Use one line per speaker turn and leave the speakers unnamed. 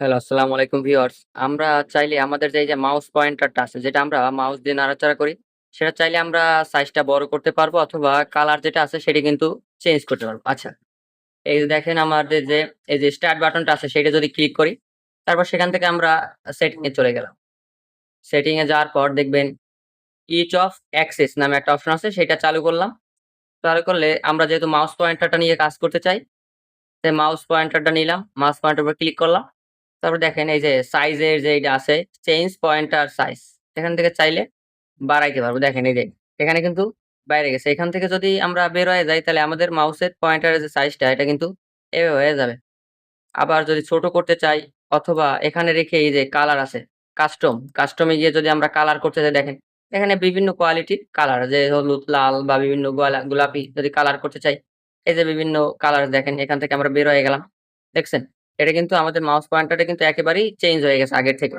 Hello, আসসালামু আলাইকুম viewers. আমরা চাইলে আমাদের যে মাউস পয়েন্টারটা আছে যেটা আমরা মাউস দিয়ে নাড়াচাড়া করি, সেটা চাইলে আমরা সাইজটা বড় করতে পারব অথবা কালার যেটা আছে সেটি কিন্তু চেঞ্জ করতে পারব। আচ্ছা, এই যে দেখেন আমাদের যে এই যে স্টার্ট বাটনটা আছে সেটা যদি ক্লিক করি, তারপর সেখান থেকে আমরা আ সেটিং এ চলে গেলাম। সেটিং এ যাওয়ার পর দেখবেন ইচ অফ অ্যাক্সেস নামে একটা অপশন আছে সেটা চালু করলাম। চালু করলে আমরা যেহেতু মাউস পয়েন্টারটা নিয়ে কাজ করতে চাই, তাই মাউস পয়েন্টারটা নিলাম। মাউস পয়েন্টার উপর ক্লিক করলাম। তারপর দেখেন এই যে সাইজের যে এইটা আছে চেঞ্জ পয়েন্টার সাইজ এখান থেকে চাইলে বাড়াইতে পারব। দেখেন এই যে এখানে কিন্তু বাইরে গেছে। এখান থেকে যদি আমরা বের হয়ে যাই তাহলে আমাদের মাউসের পয়েন্টারের যে সাইজটা এটা কিন্তু এভাবে হয়ে যাবে। আবার যদি ছোট করতে চাই অথবা এখানে রেখে এই যে কালার আছে কাস্টম, কাস্টমে গিয়ে যদি আমরা কালার করতে চাই দেখেন এখানে বিভিন্ন কোয়ালিটির কালার যে হলুদ, লাল বা বিভিন্ন গোলাপি যদি কালার করতে চাই, এই যে বিভিন্ন কালার দেখেন এখান থেকে আমরা বের হয়ে গেলাম। দেখছেন? এটা কিন্তু আমাদের মাউস পয়েন্টারটা কিন্তু একেবারেই চেঞ্জ হয়ে গেছে আগের থেকে।